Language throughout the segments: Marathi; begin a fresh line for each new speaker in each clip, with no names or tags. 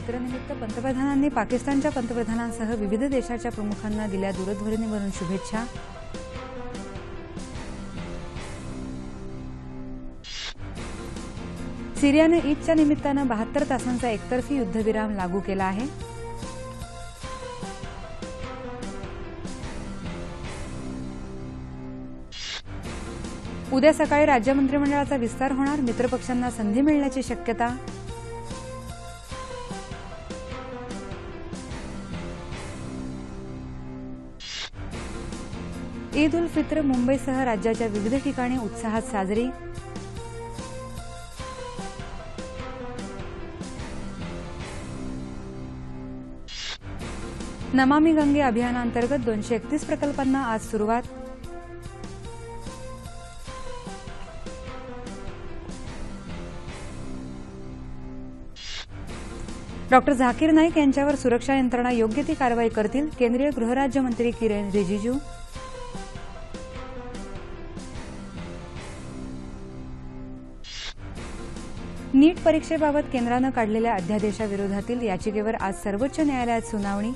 चित्रनिमित्त पंतप्रधानांनी पाकिस्तानच्या पंतप्रधानांसह विविध देशाच्या प्रमुखांना दिल्या दूरध्वनीवरून शुभेच्छा. सिरियानं ईदच्या निमित्तानं बहात्तर तासांचा एकतर्फी युद्धविराम लागू केला आहे. उद्या सकाळी राज्य मंत्रिमंडळाचा विस्तार होणार मित्रपक्षांना संधी मिळण्याची शक्यता ईद उल फित्र मुंबईसह राज्याच्या विविध ठिकाणी उत्साहात साजरी. नमामी गंगे अभियानांतर्गत दोनशे एकतीस प्रकल्पांना आज सुरुवात. डॉक्टर झाकीर नाईक यांच्यावर सुरक्षा यंत्रणा योग्य ती कारवाई करतील केंद्रीय गृहराज्यमंत्री किरेन रिजिजू. नीट परीक्षेबाबत केंद्रानं काढलेल्या अध्यादेशाविरोधातील याचिकेवर आज सर्वोच्च न्यायालयात सुनावणी.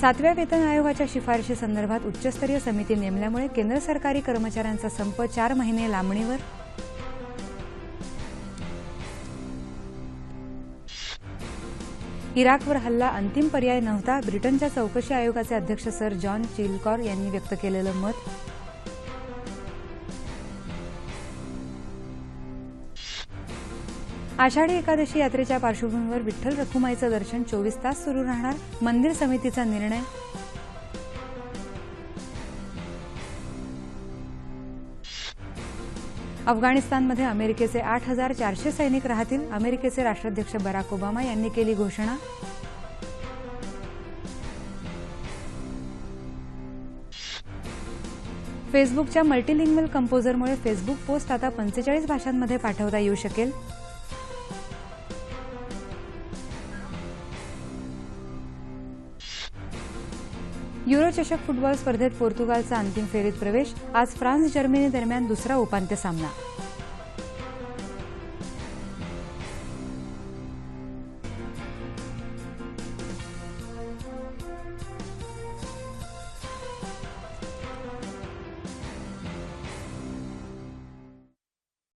सातव्या वेतन आयोगाच्या शिफारशीसंदर्भात उच्चस्तरीय समिती नेमल्यामुळे केंद्र सरकारी कर्मचाऱ्यांचा संप चार महिने लांबणीवर. इराकवर हल्ला अंतिम पर्याय नव्हता. ब्रिटनच्या चौकशी आयोगाचे अध्यक्ष सर जॉन चिलकॉर यांनी व्यक्त केलेलं मत. आषाढी एकादशी यात्रेच्या पार्श्वभूमीवर विठ्ठल रखुमाईचं दर्शन चोवीस तास सुरू राहणार. मंदिर समितीचा निर्णय? अफगाणिस्तानमध्ये अमेरिकेचे आठ हजार चारशे सैनिक राहतील. अमेरिकेचे राष्ट्राध्यक्ष बराक ओबामा यांनी केली घोषणा. फेसबुकच्या मल्टीलिंग्वल कंपोजरमुळे फेसबुक पोस्ट आता पंचेचाळीस भाषांमध्ये पाठवता येऊ शकेल. युरोचषक फुटबॉल स्पर्धेत पोर्तुगालचा अंतिम फेरीत प्रवेश आज फ्रान्स जर्मनी दरम्यान दुसरा उपांत्य सामना.